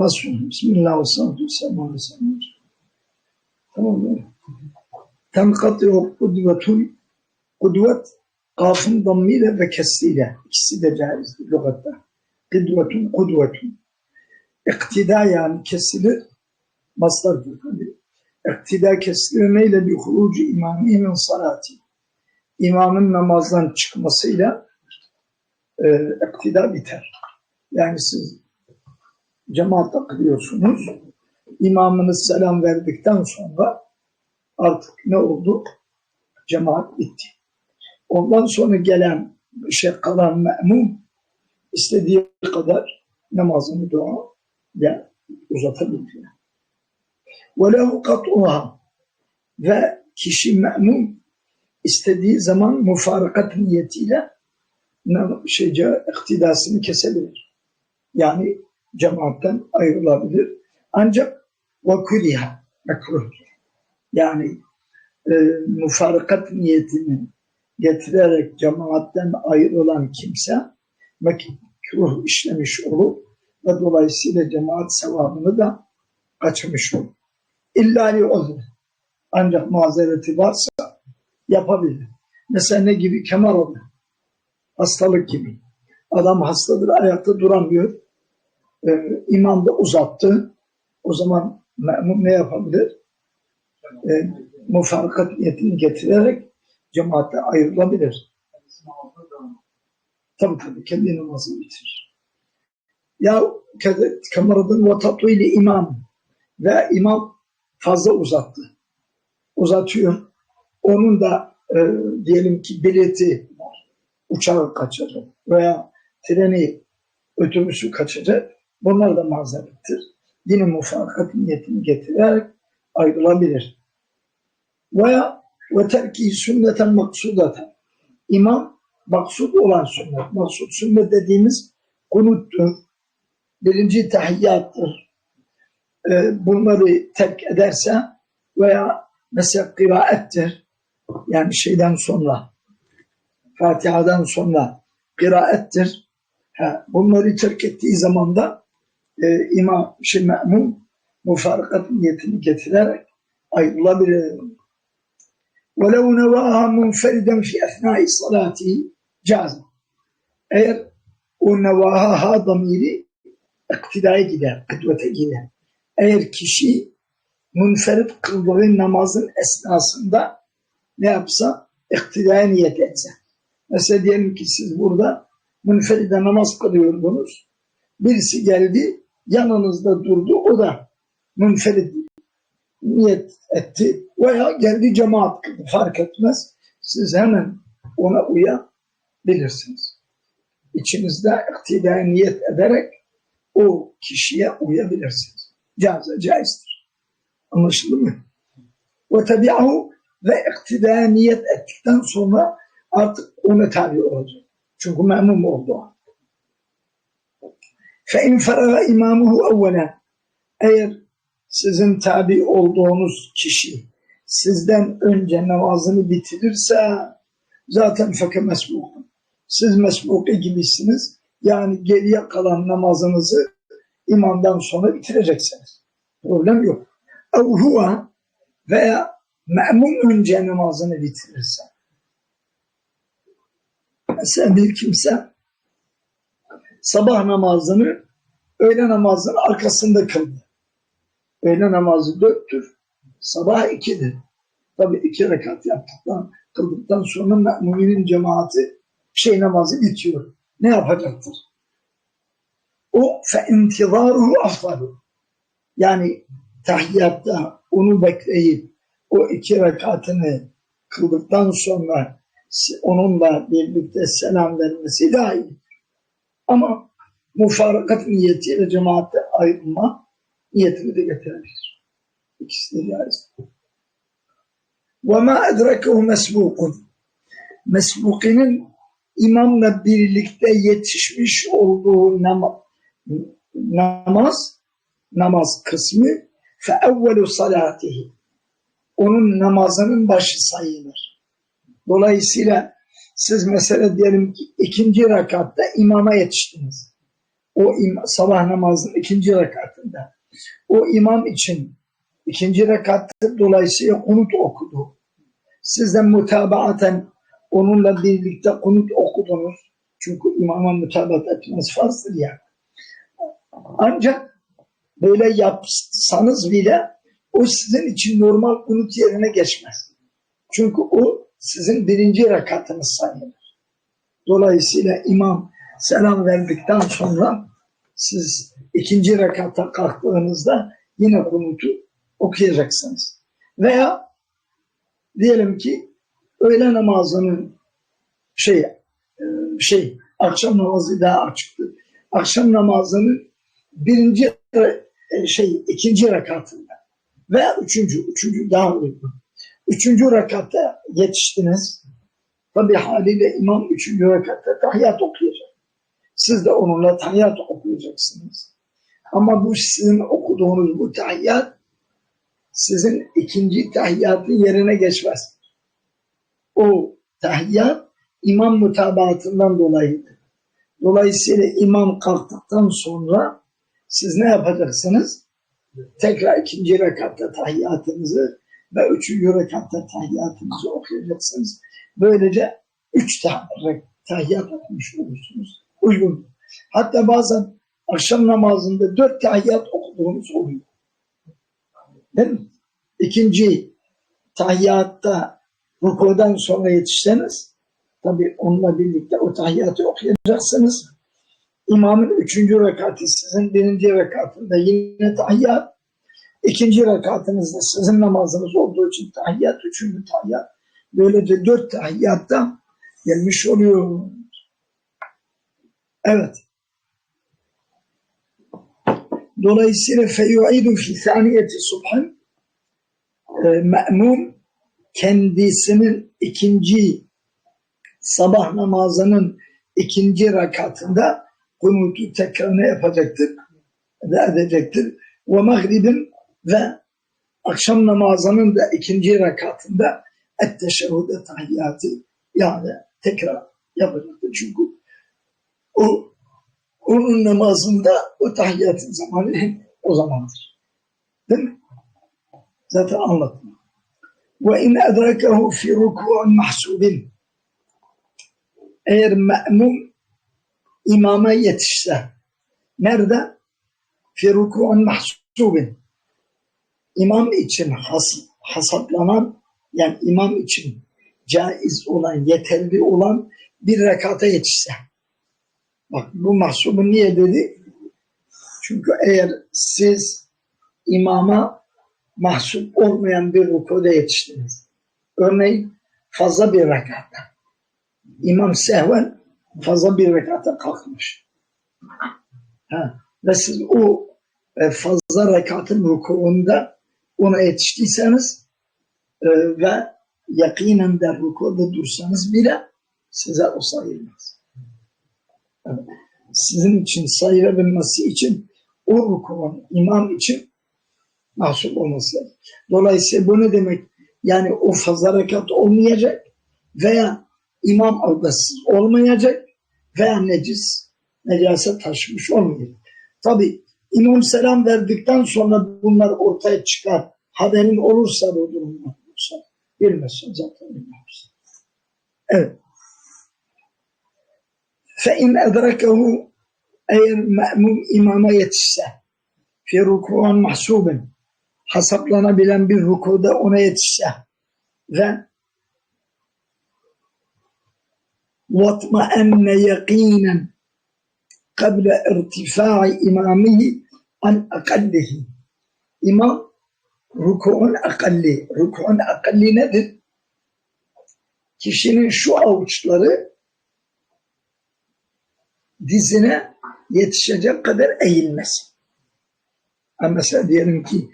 Fasun. Bismillah ve salatu ve selamu aleyhi Tamam mı? Tenkatı kudvetun kudvet kafın dammiyle ve kesiyle. İkisi de caizdir lügatta. Kudvetun kudvetun. İktida yani kesilir. Mastardır. Hani iktida kesilir neyle bir hurucu imami min salati. İmamın namazdan çıkmasıyla e, iktida biter. Yani siz cemaatte kılıyorsunuz. İmamınız selam verdikten sonra artık ne oldu? Cemaat bitti. Ondan sonra gelen şey kalan me'mum istediği kadar namazını dua ya uzatabilir. وَلَهُ قَطْعُهَا Ve kişi me'mum istediği zaman mufarakat niyetiyle şeyce iktidasını kesebilir. Yani cemaatten ayrılabilir. Ancak vakuriha mekruh. Yani e, mufarakat niyetini getirerek cemaatten ayrılan kimse mekruh işlemiş olur ve dolayısıyla cemaat sevabını da kaçırmış olur. İlla li. Ancak mazereti varsa yapabilir. Mesela ne gibi? Kemer olur. Hastalık gibi. Adam hastadır, ayakta duramıyor. Ee, imam da uzattı. O zaman memum ne yapabilir? Ee, mufarkat niyetini getirerek cemaatle ayrılabilir. Tabi tabi kendi namazını bitirir. Ya kameradın ve tatlı ile imam ve imam fazla uzattı. Uzatıyor. Onun da e, diyelim ki bileti. Uçağı kaçırır veya treni, otobüsü kaçacak. Bunlar da mazerettir. Dinin mufakat niyetini getirerek ayrılabilir. Veya ve terki sünneten maksudaten. İmam maksud olan sünnet. Maksud sünnet dediğimiz kunuttur. Birinci tahiyyattır. Ee, bunları terk ederse veya mesela kıraettir. Yani şeyden sonra Fatiha'dan sonra kıraettir. Bunları terk ettiği zaman da e, imam, şey, me'mum mufarakat niyetini getirerek ayrılabilir. وَلَوْ نَوَاهَا مُنْفَرِدًا فِي اَثْنَاءِ صَلَاتِهِ caz. Eğer o nevaha ha damiri iktidaya gider, kıdvete gider. Eğer kişi münferit kıldığı namazın esnasında ne yapsa iktidaya niyet etse. Mesela diyelim ki siz burada münferide namaz kılıyordunuz. Birisi geldi yanınızda durdu o da münferit niyet etti veya geldi cemaat kıldı fark etmez. Siz hemen ona uyabilirsiniz. İçinizde iktidaya niyet ederek o kişiye uyabilirsiniz. Caize caizdir. Anlaşıldı mı? Ve tabi'ahu ve iktidaya niyet ettikten sonra artık ona tabi olacak. Çünkü memnun oldu. فَاِنْ فَرَغَ اِمَامُهُ اَوَّلًا Eğer sizin tabi olduğunuz kişi sizden önce namazını bitirirse zaten feke mesbukun. Siz mesbuke gibisiniz. Yani geriye kalan namazınızı imamdan sonra bitireceksiniz. Problem yok. Ev huve veya me'mum önce namazını bitirirse. Mesela bir kimse sabah namazını öğle namazının arkasında kıldı. Öğle namazı dörttür, sabah ikidir. Tabi iki rekat yaptıktan, kıldıktan sonra müminin cemaati şey namazı bitiyor. Ne yapacaktır? O fe intizaruhu afdalu. Yani tahiyyatta onu bekleyip o iki rekatını kıldıktan sonra onunla birlikte selam vermesi daha iyi. Ama mufarakat niyetiyle cemaatte ayrılma niyetini de getirebilir. İkisi de caiz. وَمَا اَدْرَكَهُ مَسْبُوقٌ Mesbukinin imamla birlikte yetişmiş olduğu nama, namaz, namaz kısmı فَاَوَّلُ صَلَاتِهِ Onun namazının başı sayılır. Dolayısıyla siz mesela diyelim ki ikinci rekatta imama yetiştiniz. o im- sabah namazının ikinci rekatında o imam için ikinci rekatta dolayısıyla kunut okudu. Siz de mutabaaten onunla birlikte kunut okudunuz. Çünkü imama mutabat etmez farzdır ya. Ancak böyle yapsanız bile o sizin için normal kunut yerine geçmez. Çünkü o sizin birinci rekatınız sayılır. Dolayısıyla imam selam verdikten sonra siz ikinci rekatta kalktığınızda yine kunutu okuyacaksınız. Veya diyelim ki öğle namazının şey e, şey akşam namazı daha açıktı. Akşam namazının birinci e, şey ikinci rekatında veya üçüncü, üçüncü daha uygun. Üçüncü rekatta yetiştiniz. Tabi haliyle imam üçüncü rekatta tahiyyat okuyacak. Siz de onunla tahiyyat okuyacaksınız. Ama bu sizin okuduğunuz bu tahiyyat sizin ikinci tahiyyatın yerine geçmez. O tahiyyat imam mutabaatından dolayıdır. Dolayısıyla imam kalktıktan sonra siz ne yapacaksınız? Tekrar ikinci rekatta tahiyyatınızı ve üçüncü rekatta tahiyyatınızı okuyacaksınız. Böylece üç tane tahiyyat okumuş olursunuz. Uygun. Hatta bazen akşam namazında dört tahiyyat okuduğumuz oluyor. Değil mi? İkinci tahiyyatta rukudan sonra yetişseniz tabi onunla birlikte o tahiyyatı okuyacaksınız. İmamın üçüncü rekatı sizin birinci rekatında yine tahiyyat. İkinci rekatınızda sizin namazınız olduğu için tahiyyat, üçüncü tahiyyat. Böylece dört tahiyyatta gelmiş oluyor. Evet. Dolayısıyla feyu'idu fi saniyeti subhan e, me'mum kendisinin ikinci sabah namazının ikinci rakatında kunutu tekrarını yapacaktır ve edecektir. Ve mağribin ve akşam namazının da ikinci rakatında etteşehhude tahiyyatı yani tekrar yapacaktır. Çünkü o onun namazında o tahiyyatın zamanı o zamandır. Değil mi? Zaten anlattım. Ve in edrakehu fi ruku'un mahsubin eğer me'mum imama yetişse nerede? Fi ruku'un mahsubin imam için has, hasaplanan yani imam için caiz olan, yeterli olan bir rekata yetişse. Bak bu mahsubu niye dedi? Çünkü eğer siz imama mahsup olmayan bir rukuda yetiştiniz. Örneğin fazla bir rekatta. İmam sehven fazla bir rekata kalkmış. Ha. Ve siz o e, fazla rekatın rukuunda ona yetiştiyseniz e, ve yakinen de rukuda dursanız bile size o sayılmaz. Evet. Sizin için sayılabilmesi için o rukun imam için mahsup olması lazım. Dolayısıyla bu ne demek? Yani o fazla rekat olmayacak veya imam abdestsiz olmayacak veya necis, necaset taşımış olmayacak. Tabi imam selam verdikten sonra bunlar ortaya çıkar. Haberin olursa bu durumda olursa. Bilmezsen zaten bilmezsin. Evet. فَاِنْ اَدْرَكَهُ eğer me'mum imama yetişse fi ruku'un mahsubin hesaplanabilen bir rukuda ona yetişse ve وَاطْمَأَنَّ يَقِينًا قَبْلَ اِرْتِفَاعِ اِمَامِهِ an akallihi. İmam ruku'un akalli. Ruku'un akalli nedir? Kişinin şu avuçları dizine yetişecek kadar eğilmesi. Ama mesela diyelim ki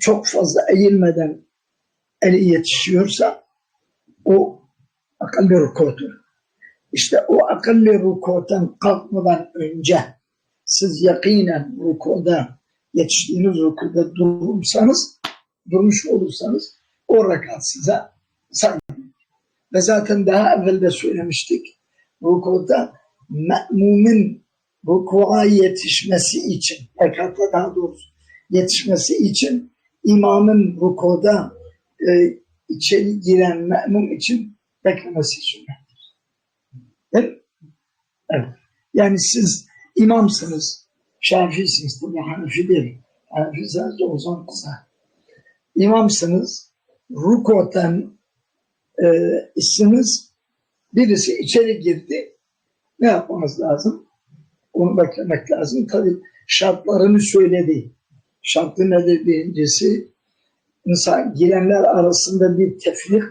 çok fazla eğilmeden eli yetişiyorsa o akalli rukudur. İşte o akalli rukudan kalkmadan önce siz yakinen rukuda yetiştiğiniz rukuda durursanız, durmuş olursanız o rakat size sayılır. Ve zaten daha evvel de söylemiştik. Rukuda me'mumin rukuğa yetişmesi için, rekata daha doğrusu yetişmesi için imamın rukuda e, içeri giren memnun için beklemesi sünnettir. Mi? Evet. Yani siz imamsınız, şafisiniz, tabi Hanefi değil. Hanefi sadece o zaman kısa. İmamsınız, rukotan e, isiniz, birisi içeri girdi, ne yapmamız lazım? Onu beklemek lazım. Tabi şartlarını söyledi. Şartı nedir birincisi? İnsan girenler arasında bir tefrik,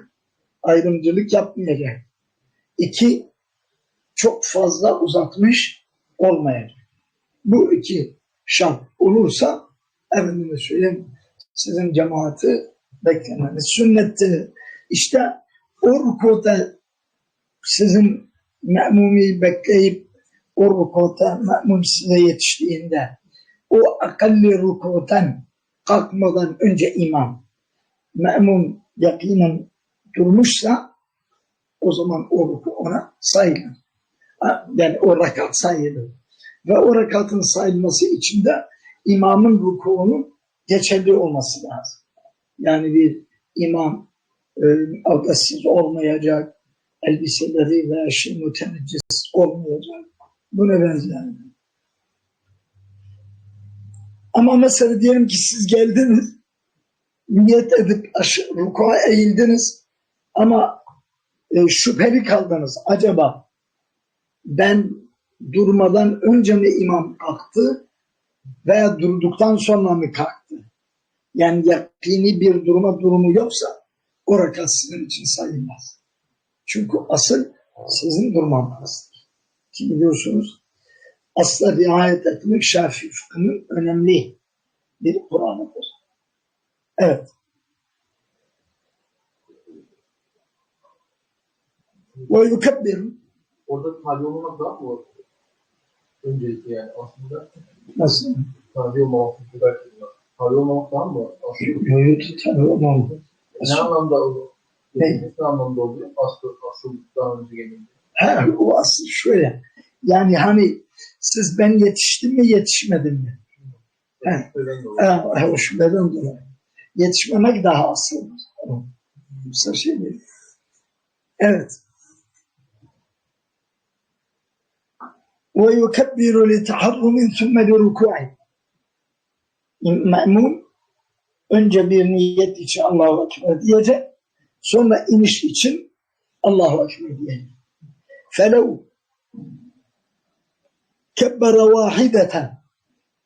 ayrımcılık yapmayacak. İki, çok fazla uzatmış olmayacak. Bu iki şart olursa efendime söyleyeyim sizin cemaati beklemeniz sünnettir. İşte o sizin me'mumi bekleyip o rukuda me'mum size yetiştiğinde o akalli rukudan kalkmadan önce imam me'mum yakinen durmuşsa o zaman o ruku ona sayılır. Yani o rekat sayılır. Ve o rekatın sayılması için de imamın rukuğunun geçerli olması lazım. Yani bir imam e, abdestsiz olmayacak, elbiseleri veya şey müteneccis olmayacak. Buna benzer. Ama mesela diyelim ki siz geldiniz, niyet edip aşı, rukuğa eğildiniz ama e, şüpheli kaldınız. Acaba ben durmadan önce mi imam kalktı veya durduktan sonra mı kalktı? Yani yakini bir durma durumu yoksa o rekat sizin için sayılmaz. Çünkü asıl sizin durmanızdır. Ki biliyorsunuz asla riayet etmek Şafii fıkhının önemli bir kuramıdır. Evet. Ve yukebbiru Orada tabi olmamak daha mı var? Öncelikle yani aslında Nasıl? tabi olmamak. Tabi olmamak daha mı var? Aslında Yoyutu tabi olmam. ne anlamda olur? Ne? Ne anlamda oluyor? Asıl, asıl daha önce gelince. Ha, o asıl şöyle. Yani hani siz ben yetiştim mi yetişmedim mi? Evet. Ha, ha, o şüpheden dolayı. Yetişmemek daha asıldır. Yoksa şey değil. Evet. ويكبر لتحرم ثم لركوع Me'mun önce bir niyet için Allahu Ekber diyecek. Sonra iniş için Allahu Ekber diyecek. فَلَوْ kebbere vahideten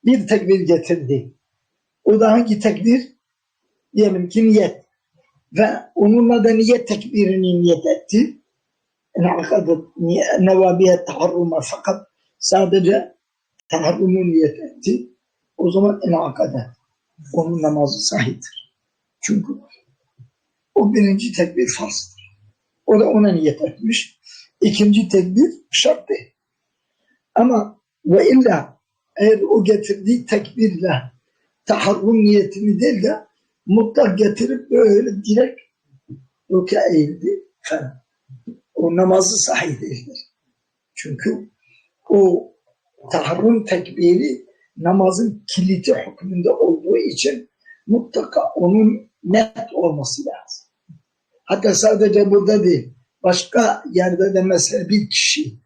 bir tekbir getirdi. O da hangi tekbir? Diyelim ki niyet. Ve onunla da niyet tekbirini niyet etti. enakadet nevabiyet taharruma fakat sadece taharrumu niyet etti. O zaman enakadet. Onun namazı sahiptir. Çünkü o birinci tekbir farzdır. O da ona niyet etmiş. İkinci tekbir şart değil. Ama ve illa eğer o getirdiği tekbirle taharrum niyetini değil de mutlak getirip böyle direkt ruka eğildi. O namazı sahih değildir. Çünkü o taharrum tekbiri namazın kilidi hükmünde olduğu için mutlaka onun net olması lazım. Hatta sadece burada değil, başka yerde de mesela bir kişi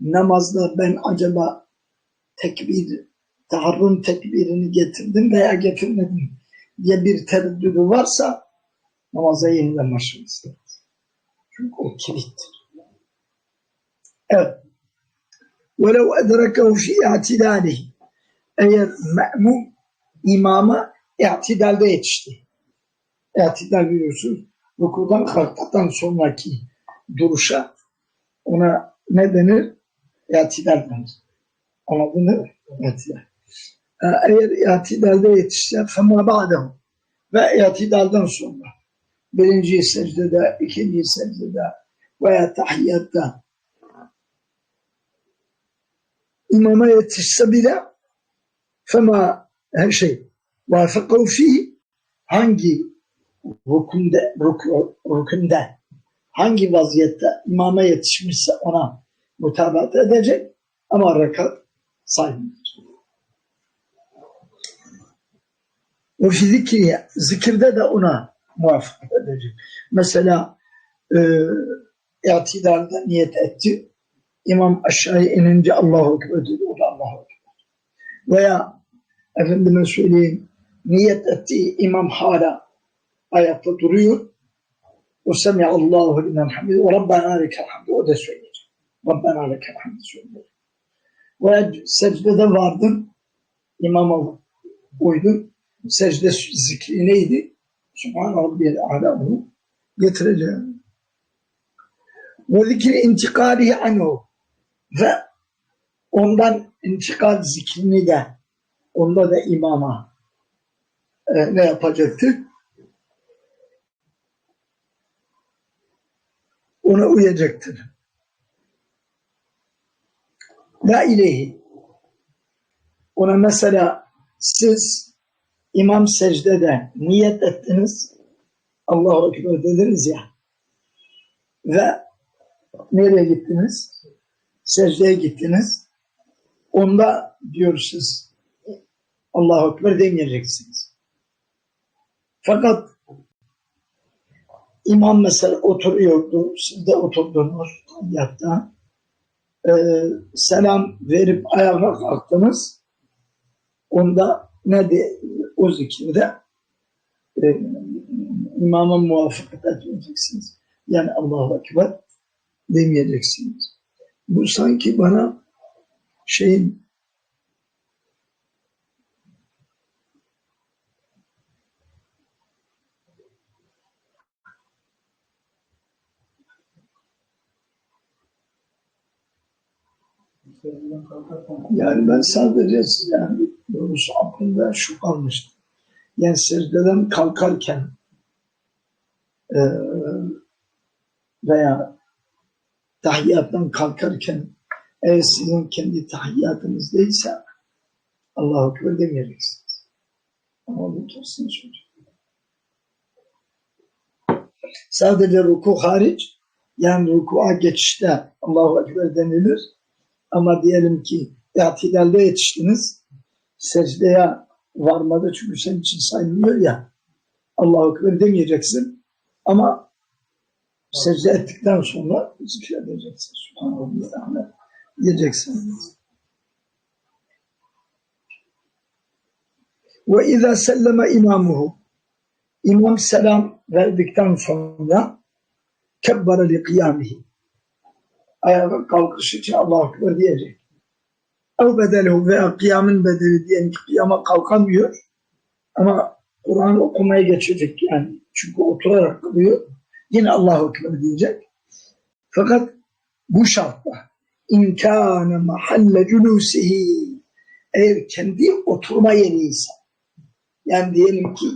namazda ben acaba tekbir, taharrun tekbirini getirdim veya getirmedim diye bir tereddüdü varsa namaza yeniden başlaması lazım. Çünkü o kilittir. Evet velev edrekehu fi i'tidalihi. Eğer me'mum imama i'tidalde yetişti. İ'tidal biliyorsunuz rukudan kalktıktan sonraki duruşa ona ne denir? İ'tidal denir. Anladın mı? İ'tidal. Eğer i'tidalde yetişse fema ba'dehu ve i'tidalden sonra birinci secdede, ikinci secdede veya tahiyyatta imama yetişse bile fema her şey vafakav fi hangi rukunda, ruk, rukunda hangi vaziyette imama yetişmişse ona mutabat edecek ama rekat sayılır. O zikri, zikirde de ona muvaffak edecek. Mesela e, niyet etti. İmam aşağıya inince Allahu Ekber dedi. O da Allahu Ekber. Veya efendime söyleyeyim niyet etti imam hala ayakta duruyor. O semi Allahu limen hamid ve Rabbena lekel hamd. O da söyleyecek. Rabbena lekel hamd söyleyecek. Veya secdede vardın. İmama uydun. Secde zikri neydi? Subhan Rabbiyel Ala onu getireceğim. Ve zikri intikalihi anhu ve ondan intikal zikrini de onda da imama e, ne yapacaktır? Ona uyacaktır. La ileyhi. Ona mesela siz imam secdede niyet ettiniz. Allahu Ekber dediniz ya. Ve nereye gittiniz? Secdeye gittiniz. Onda diyor siz Allahu Ekber demeyeceksiniz. Fakat imam mesela oturuyordu. Siz de oturdunuz yatta. Ee, selam verip ayağa kalktınız. Onda ne de o zikirde e, imama muvaffakat etmeyeceksiniz. Yani Allahu Ekber demeyeceksiniz. Bu sanki bana şeyin yani ben sadece yani doğrusu aklımda şu kalmıştı. Yani secdeden kalkarken e, veya tahiyyattan kalkarken eğer sizin kendi tahiyyatınız değilse Allahu Ekber demeyeceksiniz. Ama kesin söz. Sadece ruku hariç yani ruku'a geçişte Allahu Ekber denilir. Ama diyelim ki itidalde yetiştiniz secdeye varmadı çünkü senin için saymıyor ya Allahu Ekber demeyeceksin ama secde ettikten sonra zikredeceksin. Subhanallah diyeceksin. Ve izâ selleme imamuhu İmam selam verdikten sonra kebbara li kıyamihi ayağa kalkış için Allahu diyecek. Ev bedelehu veya kıyamın bedeli diyelim ki kıyama kalkamıyor ama Kur'an okumaya geçecek yani. Çünkü oturarak kılıyor. Yine Allahu Ekber diyecek. Fakat bu şartla imkâne mahalle cülûsihi eğer kendi oturma yeri ise yani diyelim ki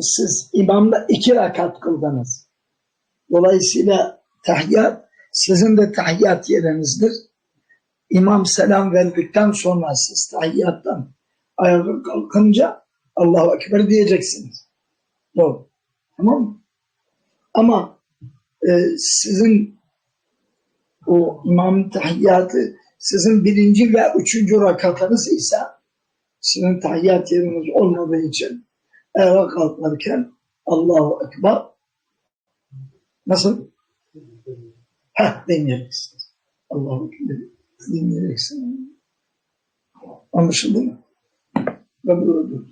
siz imamla iki rakat kıldınız. Dolayısıyla tahiyyat sizin de tahiyyat yerinizdir. İmam selam verdikten sonra siz tahiyyattan ayağa kalkınca Allahu Ekber diyeceksiniz. Doğru. Tamam mı? Ama e, sizin o imam tahiyyatı sizin birinci ve üçüncü rakatınız ise sizin tahiyyat yeriniz olmadığı için ayağa kalkarken Allahu Ekber nasıl? Heh demeyeceksiniz. Allahu Ekber demeyeceksiniz. Anlaşıldı mı? Ben böyle